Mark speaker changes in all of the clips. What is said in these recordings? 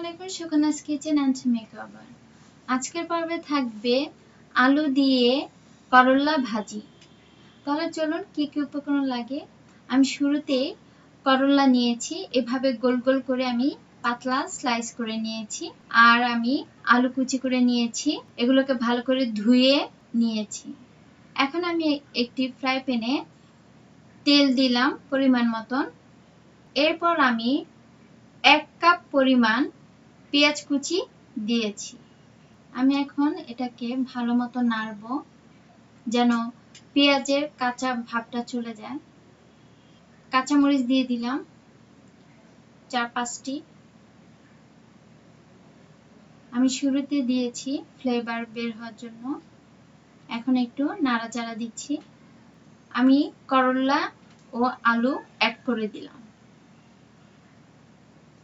Speaker 1: আলাইকুম সুকন্যাস kitchen and makeover. আজকের পর্বে থাকবে আলু দিয়ে ভাজি। তাহলে চলুন, কি কি উপকরণ লাগে? আমি নিয়েছি, এভাবে গোল গোল করে আমি পাতলা স্লাইস করে নিয়েছি, আর আমি আলু কুচি করে নিয়েছি, এগুলোকে ভালো করে ধুয়ে নিয়েছি। এখন আমি একটি ফ্রাই প্যানে তেল দিলাম পরিমাণ মতন। এরপর আমি এক কাপ পরিমাণ পেঁয়াজ কুচি দিয়েছি। আমি এখন এটাকে ভালো মতো নাড়ব, যেন পেঁয়াজের কাঁচা ভাবটা চলে যায়। কাঁচামরিচ দিয়ে দিলাম চার পাঁচটি। আমি শুরুতে দিয়েছি ফ্লেভার বের হওয়ার জন্য। এখন একটু নাড়াচাড়া দিচ্ছি। আমি করলা ও আলু অ্যাড করে দিলাম।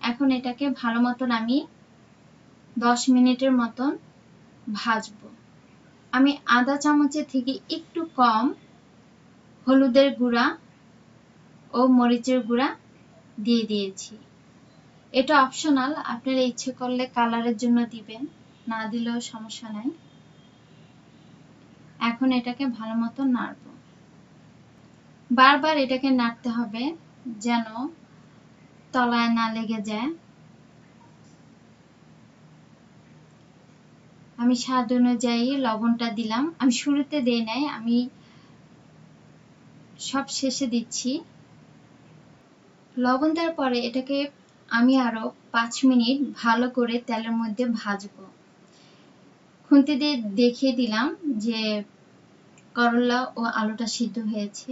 Speaker 1: এখন এটাকে ভালো মতন আমি দশ মিনিটের মতন ভাজবো। আমি আদা চামচের থেকে একটু কম হলুদের গুঁড়া ও মরিচের গুঁড়া দিয়ে দিয়েছি। এটা অপশনাল আপনারা ইচ্ছে করলে কালারের জন্য দিবেন, না দিলেও সমস্যা নাই। এখন এটাকে ভালো মতো নাড়ব। বারবার এটাকে নাড়তে হবে যেন তলায় না লেগে যায়। আমি স্বাদ অনুযায়ী লবণটা দিলাম। আমি শুরুতে দেই নাই, আমি সব শেষে দিচ্ছি। লবণ দেওয়ার পরে এটাকে আমি আরও পাঁচ মিনিট ভালো করে তেলের মধ্যে ভাজবো। খুন্তি দিয়ে দেখিয়ে দিলাম যে করলা ও আলুটা সিদ্ধ হয়েছে।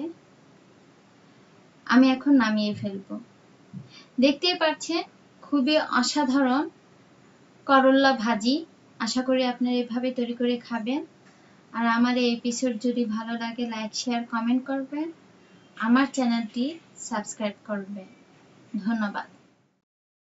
Speaker 1: আমি এখন নামিয়ে ফেলব। দেখতেই পাচ্ছেন, খুবই অসাধারণ করল্লা ভাজি। আশা করি আপনারা এভাবে তৈরি করে খাবেন। আর আমার এই এপিসোড যদি ভালো লাগে লাইক শেয়ার কমেন্ট করবেন। আমার চ্যানেলটি সাবস্ক্রাইব করবেন। ধন্যবাদ।